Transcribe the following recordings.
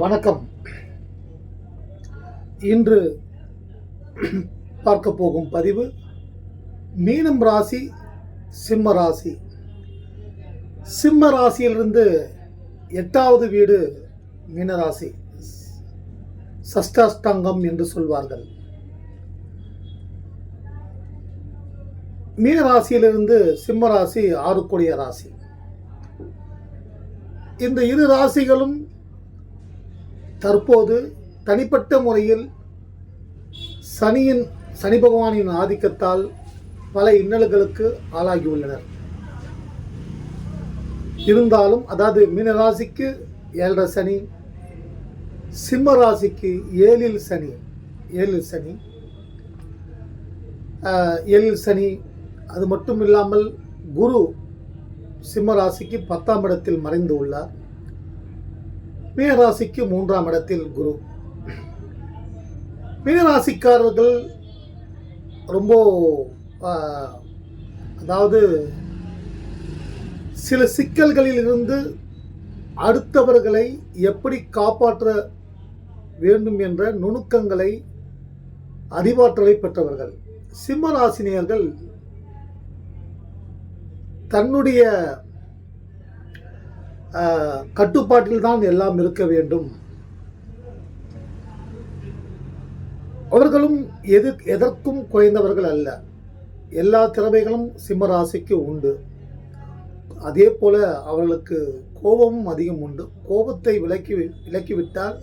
வணக்கம். இன்று பார்க்க போகும் பதிவு மீனம் ராசி சிம்ம ராசி. சிம்ம ராசியிலிருந்து எட்டாவது வீடு மீனராசி சஷ்டாஷ்டாங்கம் என்று சொல்வார்கள். மீன ராசியிலிருந்து சிம்ம ராசி ஆறுக்குடிய ராசி. இந்த இரு ராசிகளும் தற்போது தனிப்பட்ட முறையில் சனியின் சனி பகவானின் ஆதிக்கத்தால் பல இன்னல்களுக்கு ஆளாகியுள்ளனர் இருந்தாலும் அதாவது மீனராசிக்கு ஏழரை சனி சிம்ம ராசிக்கு ஏழில் சனி ஏழில் சனி ஏழில் சனி அது மட்டும் இல்லாமல் குரு சிம்ம ராசிக்கு பத்தாம் இடத்தில் மறைந்து உள்ளார். மீனராசிக்கு மூன்றாம் இடத்தில் குரு. மீனராசிக்காரர்கள் ரொம்ப அதாவது சில சிக்கல்களில் இருந்து அடுத்தவர்களை எப்படி காப்பாற்ற வேண்டும் என்ற நுணுக்கங்களை அறிவாற்றலை பெற்றவர்கள். சிம்மராசினியர்கள் தன்னுடைய கட்டுப்பாட்டில் தான் எல்லாம் இருக்க வேண்டும். அவர்களும் எது எதற்கும் குறைந்தவர்கள் அல்ல. எல்லா திறமைகளும் சிம்மராசிக்கு உண்டு. அதே போல அவர்களுக்கு கோபமும் அதிகம் உண்டு. கோபத்தை விலக்கி விலக்கிவிட்டால்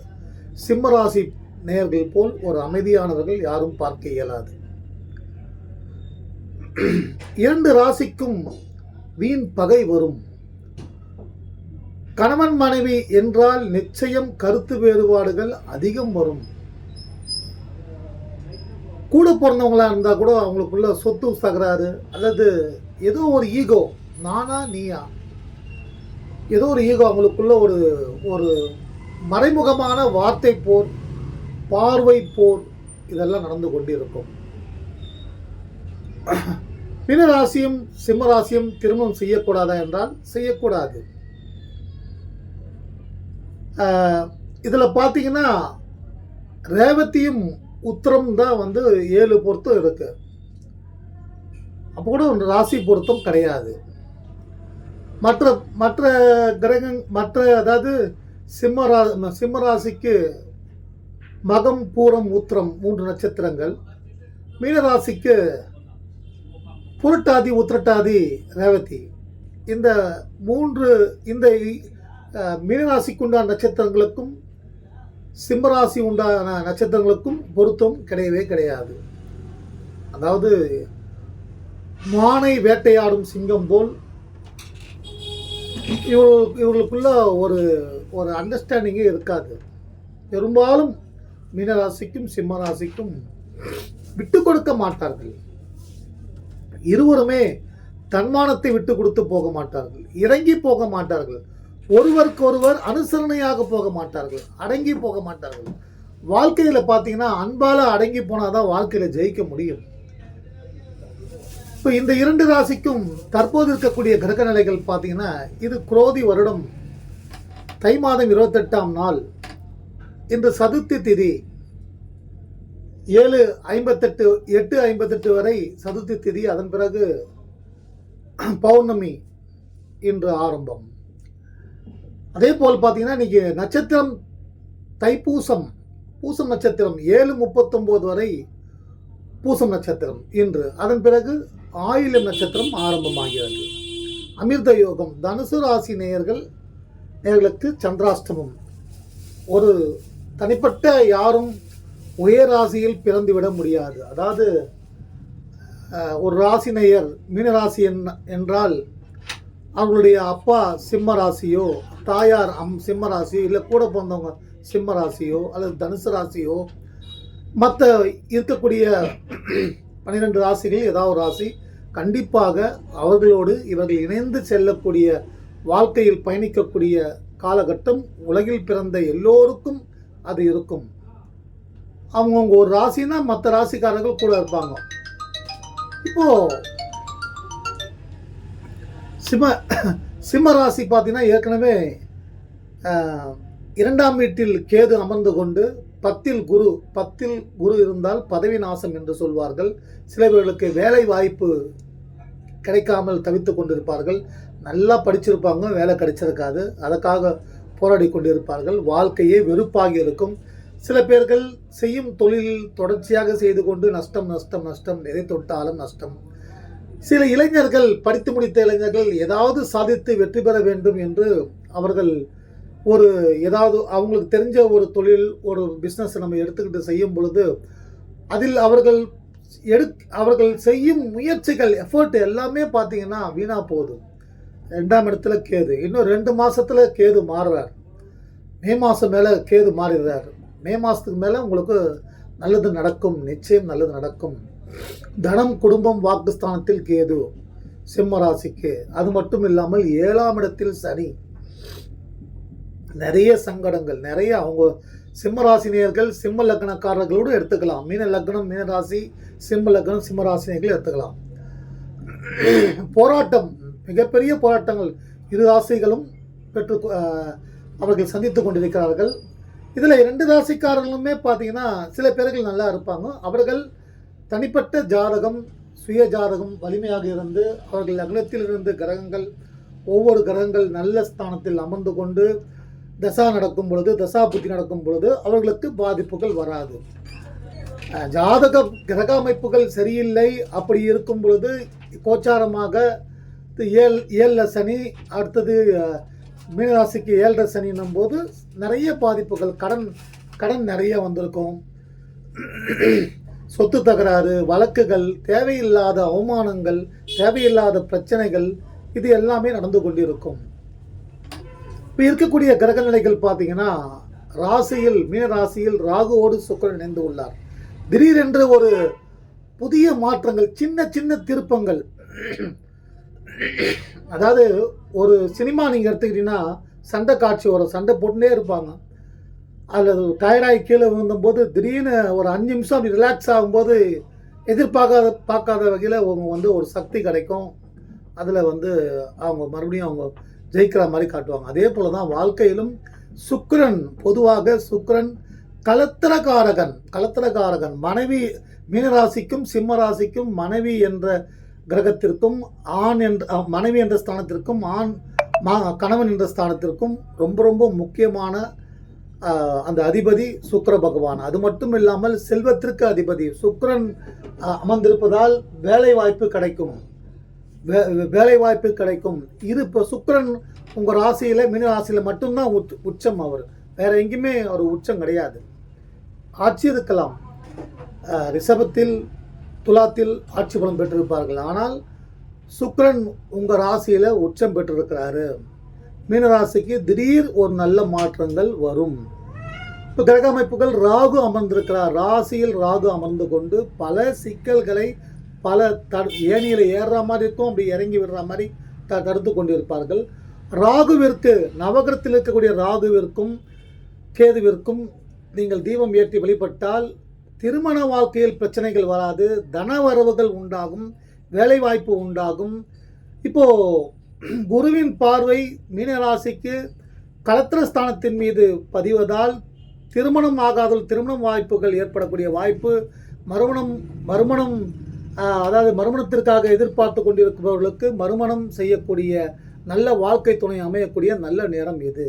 சிம்மராசி நேர்கள் போல் ஒரு அமைதியானவர்கள் யாரும் பார்க்க இயலாது. இரண்டு ராசிக்கும் வீண் பகை வரும். கணவன் மனைவி என்றால் நிச்சயம் கருத்து வேறுபாடுகள் அதிகம் வரும். கூட பிறந்தவங்களா இருந்தா கூட அவங்களுக்குள்ள சொத்து தகராறு அல்லது ஏதோ ஒரு ஈகோ நானா நீயா? ஏதோ ஒரு ஈகோ அவங்களுக்குள்ள ஒரு ஒரு மறைமுகமான வார்த்தை போர் பார்வை போர் இதெல்லாம் நடந்து கொண்டிருக்கும். மீனராசியும் சிம்மராசியும் திருமணம் செய்யக்கூடாதா என்றால் செய்யக்கூடாது. இதில் பார்த்தீங்கன்னா ரேவதியும் உத்திரம் தான் வந்து ஏழு பொருத்தம் இருக்கு. அப்போ கூட ஒன்று ராசி பொருத்தம் கிடையாது. மற்ற மற்ற கிரகங் மற்ற அதாவது சிம்ம ரா மகம் பூரம் உத்திரம் மூன்று நட்சத்திரங்கள். மீனராசிக்கு புரட்டாதி உத்திரட்டாதி ரேவதி. இந்த மூன்று இந்த மீனராசிக்குண்டான மீனராசிக்கு உண்டான நட்சத்திரங்களுக்கும் சிம்மராசி உண்டான நட்சத்திரங்களுக்கும் பொருத்தம் கிடையவே கிடையாது. அதாவது மானை வேட்டையாடும் சிங்கம் போல் இவர்கள் இவர்களுக்குள்ள ஒரு ஒரு அண்டர்ஸ்டாண்டிங்கே இருக்காது. பெரும்பாலும் மீனராசிக்கும் சிம்மராசிக்கும் விட்டு கொடுக்க மாட்டார்கள். இருவருமே தன்மானத்தை விட்டு கொடுத்து போக மாட்டார்கள். இறங்கி போக மாட்டார்கள். ஒருவருக்கொருவர் அனுசரணையாக போக மாட்டார்கள் அடங்கி போக மாட்டார்கள். வாழ்க்கையில் பார்த்தீங்கன்னா அன்பால் அடங்கி போனாதான் வாழ்க்கையில் ஜெயிக்க முடியும். இப்போ இந்த இரண்டு ராசிக்கும் தற்போது இருக்கக்கூடிய கிரக நிலைகள் பார்த்தீங்கன்னா இது குரோதி வருடம் தை மாதம் இருபத்தெட்டாம் நாள் இன்று சதுர்த்தி திதி ஏழு ஐம்பத்தெட்டு எட்டு ஐம்பத்தெட்டு வரை சதுர்த்தி திதி அதன் பிறகு பௌர்ணமி இன்று ஆரம்பம். அதே போல் பார்த்தீங்கன்னா இன்னைக்கு நட்சத்திரம் தைப்பூசம் பூசம் நட்சத்திரம் ஏழு முப்பத்தொம்போது வரை பூசம் நட்சத்திரம். இன்று அதன் பிறகு ஆயிலம் நட்சத்திரம் ஆரம்பமாகிறது. அமிர்த யோகம் தனுசு ராசி நேயர்கள் நேயர்களுக்கு சந்திராஷ்டமம். ஒரு தனிப்பட்ட யாரும் உயர் ராசியில் பிறந்துவிட முடியாது. அதாவது ஒரு ராசி நேயர் மீனராசி என்- என்றால் அவங்களுடைய அப்பா சிம்ம ராசியோ தாயார் அம் சிம்ம ராசியோ இல்லை கூட பிறந்தவங்க சிம்ம ராசியோ அல்லது தனுசு ராசியோ மற்ற இருக்கக்கூடிய பன்னிரெண்டு ராசிகள் ஏதாவது ஒரு ராசி கண்டிப்பாக அவர்களோடு இவர்கள் இணைந்து செல்லக்கூடிய வாழ்க்கையில் பயணிக்கக்கூடிய காலகட்டம் உலகில் பிறந்த எல்லோருக்கும் அது இருக்கும். அவங்கவுங்க ஒரு ராசினா மற்ற ராசிக்காரர்கள் கூட இருப்பாங்க. இப்போது சிம்ம சிம்ம ராசி பார்த்தீங்கன்னா ஏற்கனவே இரண்டாம் வீட்டில் கேது அமர்ந்து கொண்டு பத்தில் குரு பத்தில் குரு இருந்தால் பதவி நாசம் என்று சொல்வார்கள். சில பேர்களுக்கு வேலை வாய்ப்பு கிடைக்காமல் தவித்து கொண்டிருப்பார்கள். நல்லா படிச்சிருப்பாங்க வேலை கிடைச்சிருக்காது. அதற்காக போராடி கொண்டிருப்பார்கள். வாழ்க்கையே வெறுப்பாகி இருக்கும். சில பேர்கள் செய்யும் தொழில் தொடர்ச்சியாக செய்து கொண்டு நஷ்டம் நஷ்டம் நஷ்டம் எதை தொட்டாலும் நஷ்டம். சில இளைஞர்கள் படித்து முடித்த இளைஞர்கள் ஏதாவது சாதித்து வெற்றி பெற வேண்டும் என்று அவர்கள் ஒரு ஏதாவது அவங்களுக்கு தெரிஞ்ச ஒரு தொழில் ஒரு பிஸ்னஸ் நம்ம எடுத்துக்கிட்டு செய்யும் பொழுது அதில் அவர்கள் எடு அவர்கள் செய்யும் முயற்சிகள் எஃபர்ட் எல்லாமே பார்த்தீங்கன்னா வீணாக போகுது. ரெண்டாம் இடத்துல கேது. இன்னும் ரெண்டு மாதத்தில் கேது மாறுறார். மே மாதம் மேலே கேது மாறிடுறார். மே மாதத்துக்கு மேலே உங்களுக்கு நல்லது நடக்கும். நிச்சயம் நல்லது நடக்கும். தனம் குடும்பம் வாக்குஸ்தானத்தில் கேது சிம்ம ராசிக்கு அது மட்டும் இல்லாமல் ஏழாம் இடத்தில் சனி. நிறைய சங்கடங்கள் நிறைய அவங்க சிம்ம ராசினியர்கள் சிம்ம லக்னக்காரர்களோடு எடுத்துக்கலாம். மீன லக்னம் மீன ராசி சிம்ம லக்னம் சிம்ம ராசினியர்கள் எடுத்துக்கலாம். போராட்டம் மிகப்பெரிய போராட்டங்கள். இரு ராசிகளும் பெற்று அவர்கள் சந்தித்து கொண்டிருக்கிறார்கள். இதில் இரண்டு ராசிக்காரர்களுமே பார்த்தீங்கன்னா சில பேர்கள் நல்லா இருப்பாங்க. அவர்கள் தனிப்பட்ட ஜாதகம் சுய ஜாதகம் வலிமையாக இருந்து அவர்கள் லக்னத்தில் இருந்து கிரகங்கள் ஒவ்வொரு கிரகங்கள் நல்ல ஸ்தானத்தில் அமர்ந்து கொண்டு தசா நடக்கும் பொழுது தசா புத்தி நடக்கும் பொழுது அவர்களுக்கு பாதிப்புகள் வராது. ஜாதக கிரக அமைப்புகள் சரியில்லை. அப்படி இருக்கும் பொழுது கோச்சாரமாக இது ஏழ் ஏழில் சனி அடுத்தது மீனராசிக்கு ஏழரை சனின்னும் போது நிறைய பாதிப்புகள் கடன் கடன் நிறைய வந்திருக்கும். சொத்து தகராறு வழக்குகள் தேவையில்லாத அவமானங்கள் தேவையில்லாத பிரச்சனைகள் இது எல்லாமே நடந்து கொண்டிருக்கும். இப்போ இருக்கக்கூடிய கிரக நிலைகள் பார்த்தீங்கன்னா ராசியில் மீன ராசியில் ராகுவோடு சுக்கரன் இணைந்து உள்ளார். திடீரென்று ஒரு புதிய மாற்றங்கள் சின்ன சின்ன திருப்பங்கள். அதாவது ஒரு சினிமா நீங்கள் எடுத்துக்கிட்டீங்கன்னா சண்டை காட்சி வரும் சண்டை போட்டுட்டே இருப்பாங்க. அதில் டயர்டாகி கீழே விழுந்தபோது திடீர்னு ஒரு அஞ்சு நிமிஷம் அப்படி ரிலாக்ஸ் ஆகும்போது எதிர்பார்க்காத பார்க்காத வகையில் அவங்க வந்து ஒரு சக்தி கிடைக்கும். அதில் வந்து அவங்க மறுபடியும் அவங்க ஜெயிக்கிற மாதிரி காட்டுவாங்க. அதே போல தான் வாழ்க்கையிலும் சுக்கரன் பொதுவாக சுக்கரன் கலத்திரகாரகன் கலத்திரகாரகன் மனைவி மீனராசிக்கும் சிம்ம ராசிக்கும் மனைவி என்ற கிரகத்திற்கும் ஆண் என்ற மனைவி என்ற ஸ்தானத்திற்கும் ஆண் மா கணவன் என்ற ஸ்தானத்திற்கும் ரொம்ப ரொம்ப முக்கியமான அந்த அதிபதி சுக்கர பகவான். அது மட்டும் இல்லாமல் செல்வத்திற்கு அதிபதி சுக்கரன் அமர்ந்திருப்பதால் வேலை வாய்ப்பு கிடைக்கும். வே- வேலை வாய்ப்பு கிடைக்கும். இது இப்போ சுக்கிரன் உங்கள் ராசியில் மீன ராசியில் மட்டும்தான் உச் உச்சம் அவர். வேற எங்கேயுமே அவர் உச்சம் கிடையாது. ஆட்சி இருக்கலாம். ரிஷபத்தில் துலாத்தில் ஆட்சி பலம் பெற்றிருப்பார்கள். ஆனால் சுக்கரன் உங்கள் ராசியில் உச்சம் பெற்றிருக்கிறாரு. மீனராசிக்கு திடீர் ஒரு நல்ல மாற்றங்கள் வரும். இப்போ கிரக அமைப்புகள் ராகு அமர்ந்திருக்கிறார். ராசியில் ராகு அமர்ந்து கொண்டு பல சிக்கல்களை பல த ஏணியில் ஏறுற மாதிரி இருக்கும். அப்படி இறங்கி விடுற மாதிரி த தடுத்து கொண்டிருப்பார்கள். ராகுவிற்கு நவகிரத்தில் இருக்கக்கூடிய ராகுவிற்கும் கேதுவிற்கும் நீங்கள் தீபம் ஏற்றி வழிபட்டால் திருமண வாழ்க்கையில் பிரச்சனைகள் வராது. தன வரவுகள் உண்டாகும். வேலைவாய்ப்பு உண்டாகும். இப்போது குருவின் பார்வை மீனராசிக்கு கலத்திர ஸ்தானத்தின் மீது பதிவதால் திருமணம் ஆகாதல் திருமணம் வாய்ப்புகள் ஏற்படக்கூடிய வாய்ப்பு மறுமணம் மறுமணம் அதாவது மறுமணத்திற்காக எதிர்பார்த்து கொண்டிருப்பவர்களுக்கு மறுமணம் செய்யக்கூடிய நல்ல வாழ்க்கை துணை அமையக்கூடிய நல்ல நேரம் இது.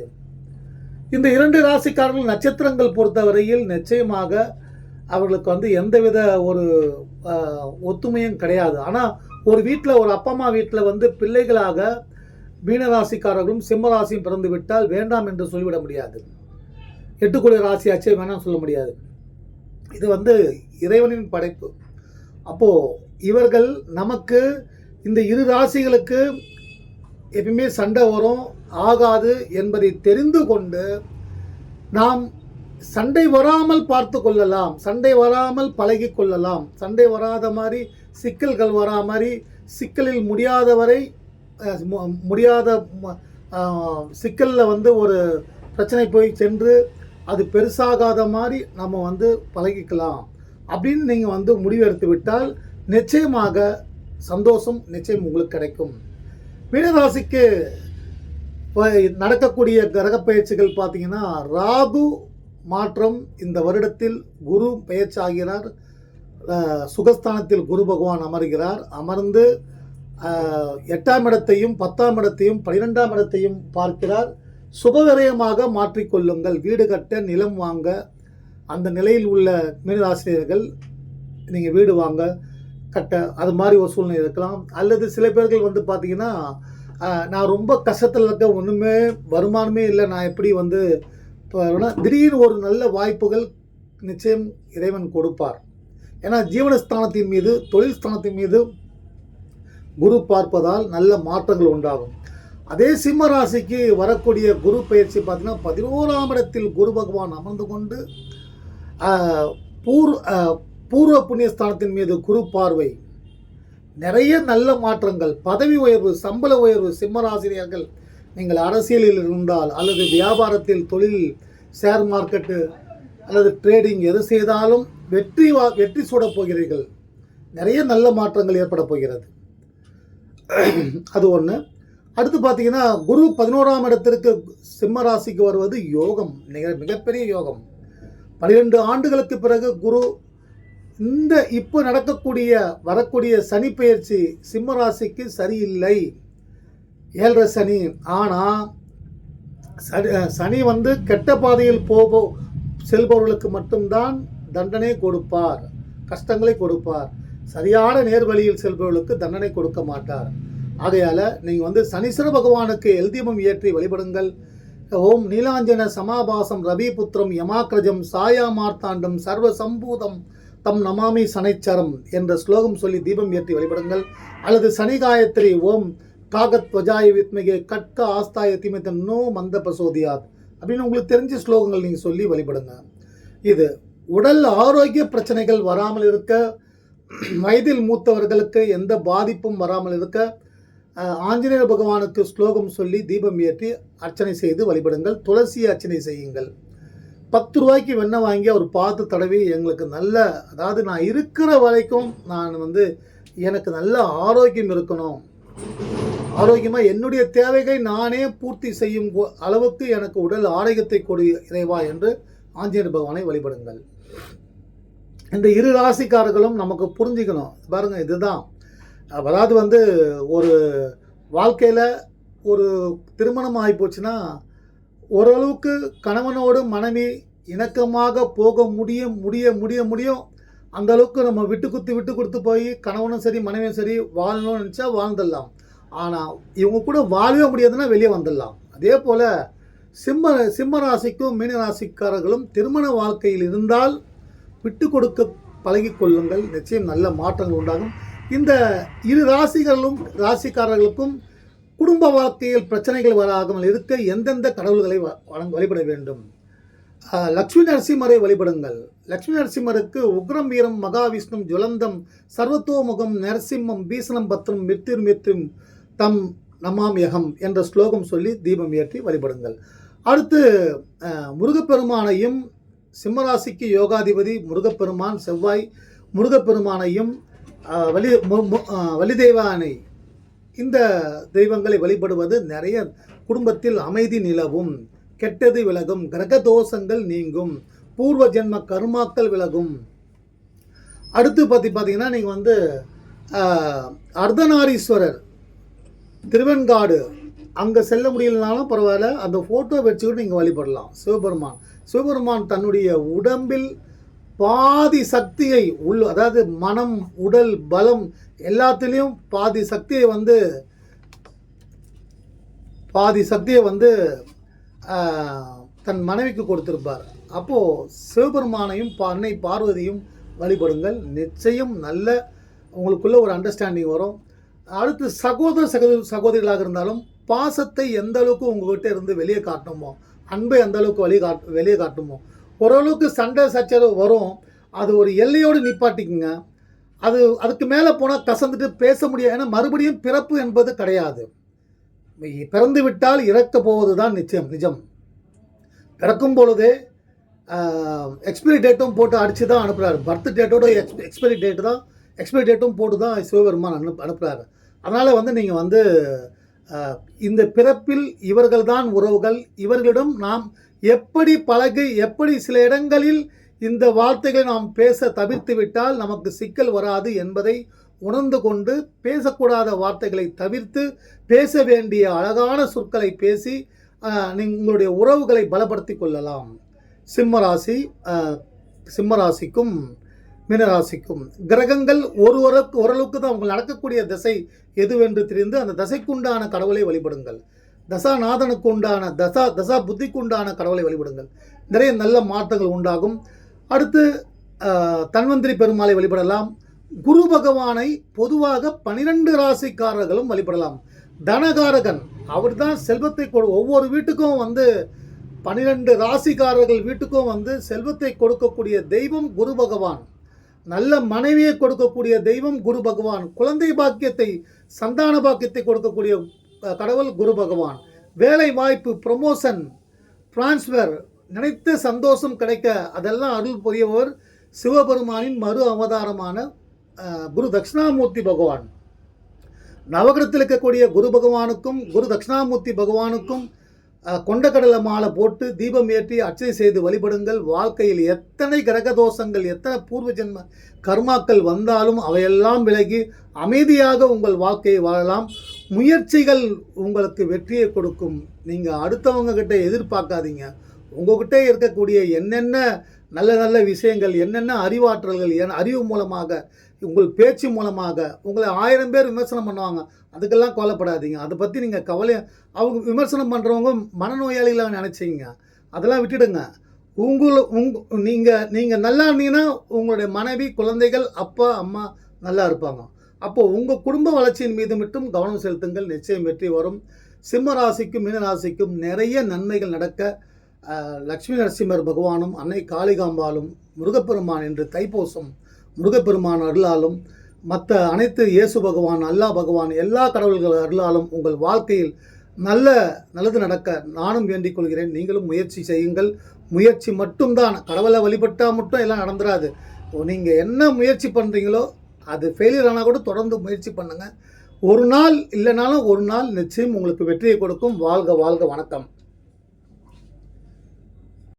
இந்த இரண்டு ராசிக்காரர்கள் நட்சத்திரங்கள் பொறுத்தவரையில் நிச்சயமாக அவர்களுக்கு வந்து எந்தவித ஒரு ஒத்துமையும் கிடையாது. ஆனால் ஒரு வீட்டில் ஒரு அப்பா அம்மா வீட்டில் வந்து பிள்ளைகளாக மீனராசிக்காரர்களும் சிம்மராசியும் பிறந்து விட்டால் வேண்டாம் என்று சொல்லிவிட முடியாது. எட்டுக்குடி ராசியாச்சே வேணாம் சொல்ல முடியாது. இது வந்து இறைவனின் படைப்பு. அப்போது இவர்கள் நமக்கு இந்த இரு ராசிகளுக்கு எப்பயுமே சண்டை வரும் ஆகாது என்பதை தெரிந்து கொண்டு நாம் சண்டை வராமல் பார்த்து கொள்ளலாம். சண்டை வராமல் பழகி கொள்ளலாம். சண்டை வராத மாதிரி சிக்கல்கள் வரா மாதிரி சிக்கலில் முடியாதவரை முடியாத சிக்கலில் வந்து ஒரு பிரச்சனை போய் சென்று அது பெருசாகாத மாதிரி நம்ம வந்து பழகிக்கலாம். அப்படின்னு நீங்கள் வந்து முடிவெடுத்து விட்டால் நிச்சயமாக சந்தோஷம் நிச்சயம் உங்களுக்கு கிடைக்கும். மீனராசிக்கு நடக்கக்கூடிய கிரக பயிற்சிகள் பார்த்தீங்கன்னா ராகு மாற்றம் இந்த வருடத்தில் குரு பயிற்சி ஆகிறார். சுகஸ்தானத்தில் குரு பகவான் அமர்கிறார். அமர்ந்து எட்டாம் இடத்தையும் பத்தாம் இடத்தையும் பன்னிரெண்டாம் இடத்தையும் பார்க்கிறார். சுபவிரயமாக மாற்றிக்கொள்ளுங்கள் வீடு கட்ட நிலம் வாங்க அந்த நிலையில் உள்ள மீனராசிரியர்கள் நீங்கள் வீடு வாங்க கட்ட அது மாதிரி ஒரு சூழ்நிலை இருக்கலாம். அல்லது சில பேர்கள் வந்து பார்த்தீங்கன்னா நான் ரொம்ப கஷ்டத்தில் இருக்க ஒன்றுமே வருமானமே இல்லை நான் எப்படி வந்து திடீர்னு ஒரு நல்ல வாய்ப்புகள் நிச்சயம் இறைவன் கொடுப்பார். ஏன்னா ஜீவனஸ்தானத்தின் மீது தொழில் ஸ்தானத்தின் மீது குரு பார்ப்பதால் நல்ல மாற்றங்கள் உண்டாகும். அதே சிம்ம ராசிக்கு வரக்கூடிய குரு பயிற்சி பார்த்தீங்கன்னா பதினோராம் இடத்தில் குரு பகவான் அமர்ந்து கொண்டு பூர் பூர்வ புண்ணியஸ்தானத்தின் மீது குரு பார்வை நிறைய நல்ல மாற்றங்கள் பதவி உயர்வு சம்பள உயர்வு சிம்மராசிரியர்கள் நீங்கள் அரசியலில் இருந்தால் அல்லது வியாபாரத்தில் தொழில் ஷேர் மார்க்கெட்டு அல்லது ட்ரேடிங் எது செய்தாலும் வெற்றி வா வெற்றி சூடப் போகிறீர்கள். நிறைய நல்ல மாற்றங்கள் ஏற்பட போகிறது. அது ஒன்று அடுத்து பார்த்தீங்கன்னா குரு பதினோராம் இடத்திற்கு சிம்ம ராசிக்கு வருவது யோகம். மிக மிகப்பெரிய யோகம். பன்னிரெண்டு ஆண்டுகளுக்கு பிறகு குரு இந்த இப்போ நடக்கக்கூடிய வரக்கூடிய சனி பெயர்ச்சி சிம்ம ராசிக்கு சரியில்லை. ஏழரை சனி. ஆனால் சனி சனி வந்து கெட்ட பாதையில் போபோ செல்பவர்களுக்கு மட்டும்தான் தண்டனை கொடுப்பார். கஷ்டங்களை கொடுப்பார். சரியான நேர்வழியில் செல்பவர்களுக்கு தண்டனை கொடுக்க மாட்டார். ஆகையால் நீங்கள் வந்து சனீஸ்வர பகவானுக்கு எல்தீபம் இயற்றி வழிபடுங்கள். ஓம் நீலாஞ்சன சமாபாசம் ரவிபுத்திரம் யமாக்ரஜம் சாயா மார்த்தாண்டம் சர்வ சம்பூதம் தம் நமாமி சனைச்சரம் என்ற ஸ்லோகம் சொல்லி தீபம் ஏற்றி வழிபடுங்கள். அல்லது சனி காயத்ரி ஓம் காகத் வஜாய வித்மிகே கட்க ஆஸ்தாய திமித்த நோ மந்த பிரசோதியாத் அப்படின்னு உங்களுக்கு தெரிஞ்ச ஸ்லோகங்கள் நீங்கள் சொல்லி வழிபடுங்க. இது உடல் ஆரோக்கிய பிரச்சனைகள் வராமல் இருக்க வயதில் மூத்தவர்களுக்கு எந்த பாதிப்பும் வராமல் இருக்க ஆஞ்சநேயர் பகவானுக்கு ஸ்லோகம் சொல்லி தீபம் ஏற்றி அர்ச்சனை செய்து வழிபடுங்கள். துளசி அர்ச்சனை செய்யுங்கள். பத்து ரூபாய்க்கு வெண்ணெய் வாங்கி அவர் பார்த்து தடவி எங்களுக்கு நல்ல அதாவது நான் இருக்கிற வரைக்கும் நான் வந்து எனக்கு நல்ல ஆரோக்கியம் இருக்கணும். ஆரோக்கியமாக என்னுடைய தேவைகளை நானே பூர்த்தி செய்யும் அளவுக்கு எனக்கு உடல் ஆரோக்கியத்தை கொடு இறைவா என்று ஆஞ்சநேயர் பகவானை வழிபடுங்கள். இந்த இரு ராசிக்காரர்களும் நமக்கு புரிஞ்சுக்கணும். பாருங்க இதுதான். அதாவது வந்து ஒரு வாழ்க்கையில் ஒரு திருமணம் ஆகி போச்சுன்னா ஓரளவுக்கு கணவனோடு மனைவி இணக்கமாக போக முடியும் முடிய முடிய முடியும் அந்த அளவுக்கு நம்ம விட்டு குத்து விட்டு கொடுத்து போய் கணவனும் சரி மனைவியும் சரி வாழணும்னு நினச்சா வாழ்ந்துடலாம். ஆனால் இவங்க கூட வாழவே முடியாதுன்னா வெளியே வந்துடலாம். அதே போல் சிம்ம சிம்ம ராசிக்கும் மீன ராசிக்காரர்களும் திருமண வாழ்க்கையில் இருந்தால் விட்டு கொடுக்க பழகி கொள்ளுங்கள் நிச்சயம் நல்ல மாற்றங்கள் உண்டாகும். இந்த இரு ராசிகளும் ராசிக்காரர்களுக்கும் குடும்ப வாழ்க்கையில் பிரச்சனைகள் வராமல் இருக்க எந்தெந்த கடவுள்களை வ- வழிபட வேண்டும்? லக்ஷ்மி நரசிம்மரை வழிபடுங்கள். லக்ஷ்மி நரசிம்மருக்கு உக்ரம் வீரம் மகாவிஷ்ணு ஜுலந்தம் சர்வத்தோமுகம் நரசிம்மம் பீசனம் பத்ரம் மித்திர் மித்ரும் தம் நமாமியகம் என்ற ஸ்லோகம் சொல்லி தீபம் ஏற்றி வழிபடுங்கள். அடுத்து முருகப்பெருமானையும் சிம்மராசிக்கு யோகாதிபதி முருகப்பெருமான் செவ்வாய் முருகப்பெருமானையும் வலி மு- வலிதேவானை இந்த தெய்வங்களை வழிபடுவது நிறைய குடும்பத்தில் அமைதி நிலவும். கெட்டது விலகும். கிரக தோஷங்கள் நீங்கும். பூர்வ ஜென்ம கருமாக்கள் விலகும். அடுத்து பற்றி பார்த்தீங்கன்னா நீங்கள் வந்து அர்த்தநாரீஸ்வரர் திருவெண்காடு. அங்கே செல்ல முடியலனாலும் பரவாயில்ல. அந்த ஃபோட்டோ வச்சுக்கிட்டு நீங்கள் வழிபடலாம். சிவபெருமான். சிவபெருமான் தன்னுடைய உடம்பில் பாதி சக்தியை உள் அதாவது மனம் உடல் பலம் எல்லாத்துலேயும் பாதி சக்தியை வந்து பாதி சக்தியை வந்து தன் மனைவிக்கு கொடுத்திருப்பார். அப்போது சிவபெருமானையும் அன்னை பார்வதியும் வழிபடுங்கள். நிச்சயம் நல்ல உங்களுக்குள்ள ஒரு அண்டர்ஸ்டாண்டிங் வரும். அடுத்து சகோதர சகோதரி சகோதரிகளாக இருந்தாலும் பாசத்தை எந்த அளவுக்கு உங்கள்கிட்ட இருந்து வெளியே காட்டணுமோ அன்பை அந்தளவுக்கு அளவுக்கு வெளியே காட்டு வெளியே காட்டுமோ? ஓரளவுக்கு சண்டை சச்சரவு வரும். அது ஒரு எல்லையோடு நிப்பாட்டிக்குங்க. அது அதுக்கு மேலே போனால் கசந்துட்டு பேச முடியாது. ஏன்னா மறுபடியும் பிறப்பு என்பது கிடையாது. பிறந்து விட்டால் இறக்க போவது தான் நிச்சயம் நிஜம். பிறக்கும் பொழுதே எக்ஸ்பிரி டேட்டும் போட்டு அடித்து தான் அனுப்புகிறாரு பர்த் டேட்டோட எக்ஸ் எக்ஸ்பிரி டேட்டு தான் எக்ஸ்பிரி டேட்டும் போட்டு தான் சிவபெருமான் அனுப்பு அனுப்புகிறாரு அதனால் வந்து நீங்கள் வந்து இந்த பிறப்பில் இவர்கள்தான் உறவுகள். இவர்களிடம் நாம் எப்படி பழகி எப்படி சில இடங்களில் இந்த வார்த்தைகளை நாம் பேச தவிர்த்து விட்டால் நமக்கு சிக்கல் வராது என்பதை உணர்ந்து கொண்டு பேசக்கூடாத வார்த்தைகளை தவிர்த்து பேச வேண்டிய அழகான சொற்களை பேசி உங்களுடைய உறவுகளை பலப்படுத்தி கொள்ளலாம். சிம்மராசி சிம்மராசிக்கும் மீனராசிக்கும். கிரகங்கள் ஒரு ஓரளவுக்கு தான் அவங்க நடக்கக்கூடிய தசை எதுவென்று தெரிந்து அந்த தசைக்குண்டான கடவுளை வழிபடுங்கள். தசாநாதனுக்கு உண்டான தசா தசா புத்திக்குண்டான கடவுளை வழிபடுங்கள். நிறைய நல்ல மாற்றங்கள் உண்டாகும். அடுத்து தன்வந்திரி பெருமாளை வழிபடலாம். குரு பகவானை பொதுவாக பனிரெண்டு ராசிக்காரர்களும் வழிபடலாம். தனகாரகன் அவர் தான் செல்வத்தை கொடு ஒவ்வொரு வீட்டுக்கும் வந்து பனிரெண்டு ராசிக்காரர்கள் வீட்டுக்கும் வந்து செல்வத்தை கொடுக்கக்கூடிய தெய்வம் குரு பகவான். நல்ல மனைவியை கொடுக்கக்கூடிய தெய்வம் குரு பகவான். குழந்தை பாக்கியத்தை சந்தான பாக்கியத்தை கொடுக்கக்கூடிய கடவுள் குரு பகவான். வேலை வாய்ப்பு ப்ரொமோஷன் டிரான்ஸ்ஃபர் நினைத்த சந்தோஷம் கிடைக்க அதெல்லாம் அருள் புரியவர் சிவபெருமானின் மறு அவதாரமான குரு தட்சிணாமூர்த்தி பகவான். நவகிரத்தில் இருக்கக்கூடிய குரு பகவானுக்கும் குரு தட்சிணாமூர்த்தி பகவானுக்கும் கொண்டக்கடலை மாலை போட்டு தீபம் ஏற்றி அர்ச்சனை செய்து வழிபடுங்கள். வாழ்க்கையில் எத்தனை கிரக தோஷங்கள் எத்தனை பூர்வ ஜென்ம கர்மாக்கள் வந்தாலும் அவையெல்லாம் விலகி அமைதியாக உங்கள் வாழ்க்கையை வாழலாம். முயற்சிகள் உங்களுக்கு வெற்றியை கொடுக்கும். நீங்கள் அடுத்தவங்க கிட்ட எதிர்பார்க்காதீங்க. உங்ககிட்ட இருக்கக்கூடிய என்னென்ன நல்ல நல்ல விஷயங்கள் என்னென்ன அறிவாற்றல்கள் என் அறிவு மூலமாக உங்கள் பேச்சு மூலமாக உங்களை ஆயிரம் பேர் விமர்சனம் பண்ணுவாங்க. அதுக்கெல்லாம் கவலைப்படாதீங்க. அதை பற்றி நீங்கள் கவலை அவங்க விமர்சனம் பண்ணுறவங்க மனநோயாளிகளாக நினச்சிங்க. அதெல்லாம் விட்டுடுங்க. உங்களை உங் நீங்கள் நீங்கள் நல்லா இருந்தீங்கன்னா உங்களுடைய மனைவி குழந்தைகள் அப்பா அம்மா நல்லா இருப்பாங்க. அப்போது உங்கள் குடும்ப வளர்ச்சியின் மீது மட்டும் கவனம் செலுத்துங்கள். நிச்சயம் வெற்றி வரும். சிம்ம ராசிக்கும் மீன ராசிக்கும் நிறைய நன்மைகள் நடக்க லக்ஷ்மி நரசிம்மர் பகவானும் அன்னை காளிகாம்பாலும் முருகப்பெருமான் என்று தைப்பூசம் முருகப்பெருமான் அருளாலும் மற்ற அனைத்து இயேசு பகவான் அல்லாஹ் பகவான் எல்லா கடவுள்கள் அருளாலும் உங்கள் வாழ்க்கையில் நல்ல நல்லது நடக்க நானும் வேண்டிக் கொள்கிறேன். நீங்களும் முயற்சி செய்யுங்கள். முயற்சி மட்டும்தான். கடவுளை வழிபட்டால் மட்டும் எல்லாம் நடந்துராது. நீங்கள் என்ன முயற்சி பண்ணுறீங்களோ அது ஃபெயிலியர் ஆனால் கூட தொடர்ந்து முயற்சி பண்ணுங்கள் ஒரு நாள் இல்லைனாலும் ஒரு நாள் நிச்சயம் உங்களுக்கு வெற்றியை கொடுக்கும். வாழ்க வாழ்க வணக்கம்.